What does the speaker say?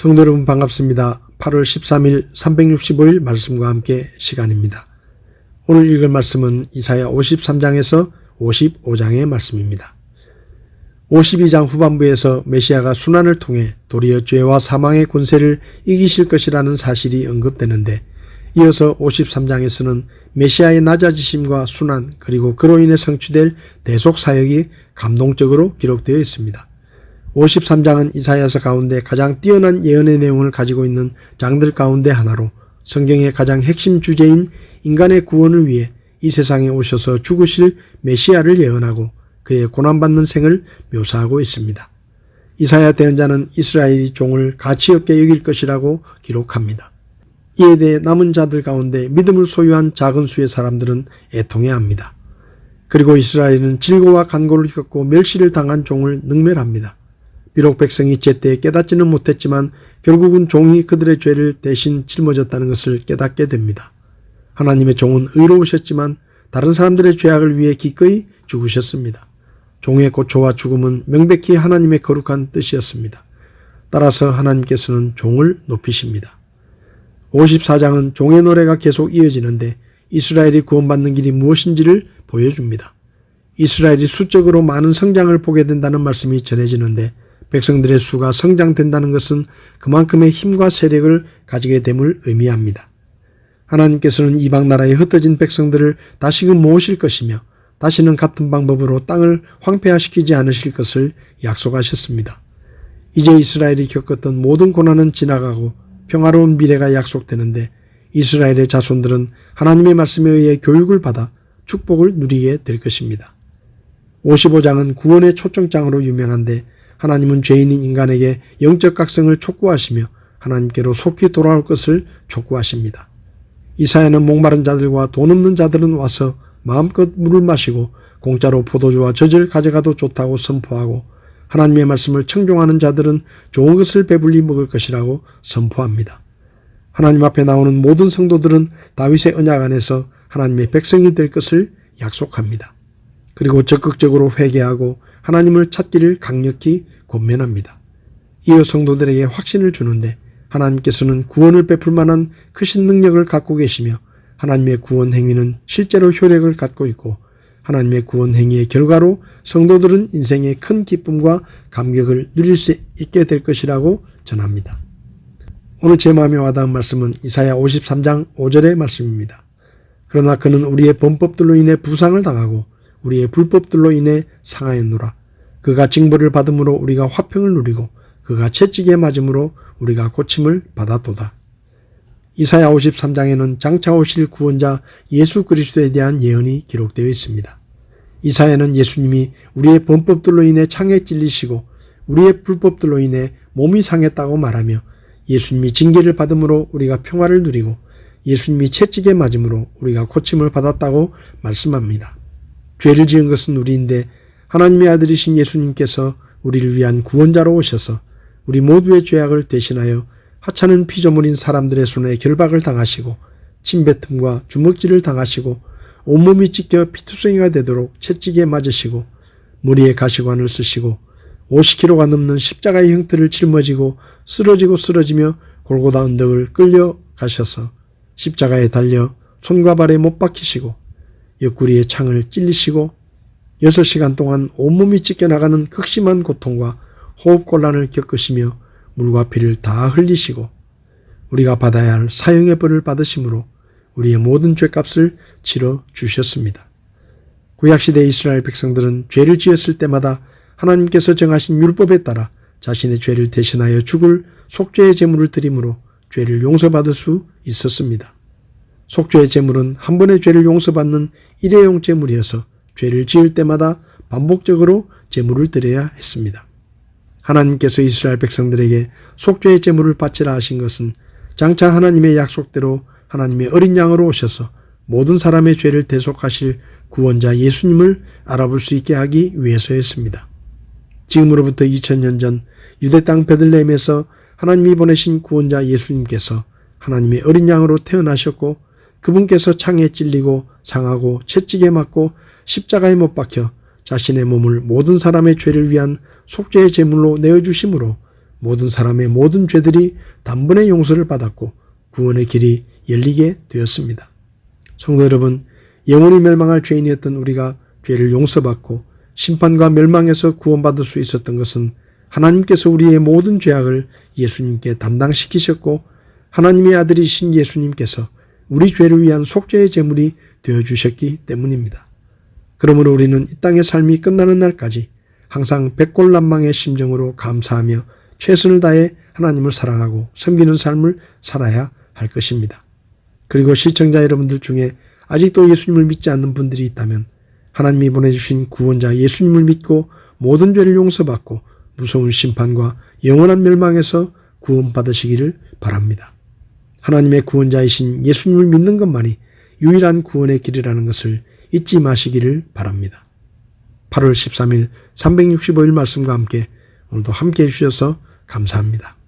성도 여러분 반갑습니다. 8월 13일 365일 말씀과 함께 시간입니다. 오늘 읽을 말씀은 이사야 53장에서 55장의 말씀입니다. 52장 후반부에서 메시아가 순환을 통해 도리어 죄와 사망의 권세를 이기실 것이라는 사실이 언급되는데 이어서 53장에서는 메시아의 낮아지심과 순환 그리고 그로 인해 성취될 대속 사역이 감동적으로 기록되어 있습니다. 53장은 이사야서 가운데 가장 뛰어난 예언의 내용을 가지고 있는 장들 가운데 하나로 성경의 가장 핵심 주제인 인간의 구원을 위해 이 세상에 오셔서 죽으실 메시아를 예언하고 그의 고난받는 생을 묘사하고 있습니다. 이사야 대언자는 이스라엘이 종을 가치 없게 여길 것이라고 기록합니다. 이에 대해 남은 자들 가운데 믿음을 소유한 작은 수의 사람들은 애통해합니다. 그리고 이스라엘은 질고와 간고를 겪고 멸시를 당한 종을 능멸합니다. 비록 백성이 제때 깨닫지는 못했지만 결국은 종이 그들의 죄를 대신 짊어졌다는 것을 깨닫게 됩니다. 하나님의 종은 의로우셨지만 다른 사람들의 죄악을 위해 기꺼이 죽으셨습니다. 종의 고초와 죽음은 명백히 하나님의 거룩한 뜻이었습니다. 따라서 하나님께서는 종을 높이십니다. 54장은 종의 노래가 계속 이어지는데 이스라엘이 구원받는 길이 무엇인지를 보여줍니다. 이스라엘이 수적으로 많은 성장을 보게 된다는 말씀이 전해지는데 백성들의 수가 성장된다는 것은 그만큼의 힘과 세력을 가지게 됨을 의미합니다. 하나님께서는 이방 나라에 흩어진 백성들을 다시금 모으실 것이며 다시는 같은 방법으로 땅을 황폐화시키지 않으실 것을 약속하셨습니다. 이제 이스라엘이 겪었던 모든 고난은 지나가고 평화로운 미래가 약속되는데 이스라엘의 자손들은 하나님의 말씀에 의해 교육을 받아 축복을 누리게 될 것입니다. 55장은 구원의 초청장으로 유명한데 하나님은 죄인인 인간에게 영적 각성을 촉구하시며 하나님께로 속히 돌아올 것을 촉구하십니다. 이사야는 목마른 자들과 돈 없는 자들은 와서 마음껏 물을 마시고 공짜로 포도주와 젖을 가져가도 좋다고 선포하고 하나님의 말씀을 청종하는 자들은 좋은 것을 배불리 먹을 것이라고 선포합니다. 하나님 앞에 나오는 모든 성도들은 다윗의 언약 안에서 하나님의 백성이 될 것을 약속합니다. 그리고 적극적으로 회개하고 하나님을 찾기를 강력히 권면합니다. 이어 성도들에게 확신을 주는데 하나님께서는 구원을 베풀 만한 크신 능력을 갖고 계시며 하나님의 구원 행위는 실제로 효력을 갖고 있고 하나님의 구원 행위의 결과로 성도들은 인생의 큰 기쁨과 감격을 누릴 수 있게 될 것이라고 전합니다. 오늘 제 마음에 와닿은 말씀은 이사야 53장 5절의 말씀입니다. 그러나 그는 우리의 범법들로 인해 부상을 당하고 우리의 불법들로 인해 상하였노라. 그가 징벌을 받음으로 우리가 화평을 누리고 그가 채찍에 맞음으로 우리가 고침을 받았도다. 이사야 53장에는 장차 오실 구원자 예수 그리스도에 대한 예언이 기록되어 있습니다. 이사야는 예수님이 우리의 범법들로 인해 창에 찔리시고 우리의 불법들로 인해 몸이 상했다고 말하며 예수님이 징계를 받음으로 우리가 평화를 누리고 예수님이 채찍에 맞음으로 우리가 고침을 받았다고 말씀합니다. 죄를 지은 것은 우리인데 하나님의 아들이신 예수님께서 우리를 위한 구원자로 오셔서 우리 모두의 죄악을 대신하여 하찮은 피조물인 사람들의 손에 결박을 당하시고 침뱉음과 주먹질을 당하시고 온몸이 찢겨 피투성이가 되도록 채찍에 맞으시고 머리에 가시관을 쓰시고 50kg가 넘는 십자가의 형태를 짊어지고 쓰러지고 쓰러지며 골고다 언덕을 끌려 가셔서 십자가에 달려 손과 발에 못 박히시고 옆구리에 창을 찔리시고 6시간 동안 온몸이 찢겨나가는 극심한 고통과 호흡곤란을 겪으시며 물과 피를 다 흘리시고 우리가 받아야 할 사형의 벌을 받으심으로 우리의 모든 죄값을 치러 주셨습니다. 구약시대 이스라엘 백성들은 죄를 지었을 때마다 하나님께서 정하신 율법에 따라 자신의 죄를 대신하여 죽을 속죄의 제물을 드림으로 죄를 용서받을 수 있었습니다. 속죄의 제물은 한 번의 죄를 용서받는 일회용 제물이어서 죄를 지을 때마다 반복적으로 제물을 드려야 했습니다. 하나님께서 이스라엘 백성들에게 속죄의 제물을 바치라 하신 것은 장차 하나님의 약속대로 하나님의 어린 양으로 오셔서 모든 사람의 죄를 대속하실 구원자 예수님을 알아볼 수 있게 하기 위해서였습니다. 지금으로부터 2000년 전 유대 땅 베들레헴에서 하나님이 보내신 구원자 예수님께서 하나님의 어린 양으로 태어나셨고 그분께서 창에 찔리고 상하고 채찍에 맞고 십자가에 못 박혀 자신의 몸을 모든 사람의 죄를 위한 속죄의 제물로 내어주심으로 모든 사람의 모든 죄들이 단번에 용서를 받았고 구원의 길이 열리게 되었습니다. 성도 여러분, 영원히 멸망할 죄인이었던 우리가 죄를 용서받고 심판과 멸망에서 구원받을 수 있었던 것은 하나님께서 우리의 모든 죄악을 예수님께 담당시키셨고 하나님의 아들이신 예수님께서 우리 죄를 위한 속죄의 제물이 되어 주셨기 때문입니다. 그러므로 우리는 이 땅의 삶이 끝나는 날까지 항상 백골난망의 심정으로 감사하며 최선을 다해 하나님을 사랑하고 섬기는 삶을 살아야 할 것입니다. 그리고 시청자 여러분들 중에 아직도 예수님을 믿지 않는 분들이 있다면 하나님이 보내주신 구원자 예수님을 믿고 모든 죄를 용서받고 무서운 심판과 영원한 멸망에서 구원받으시기를 바랍니다. 하나님의 구원자이신 예수님을 믿는 것만이 유일한 구원의 길이라는 것을 잊지 마시기를 바랍니다. 8월 13일 365일 말씀과 함께 오늘도 함께 해주셔서 감사합니다.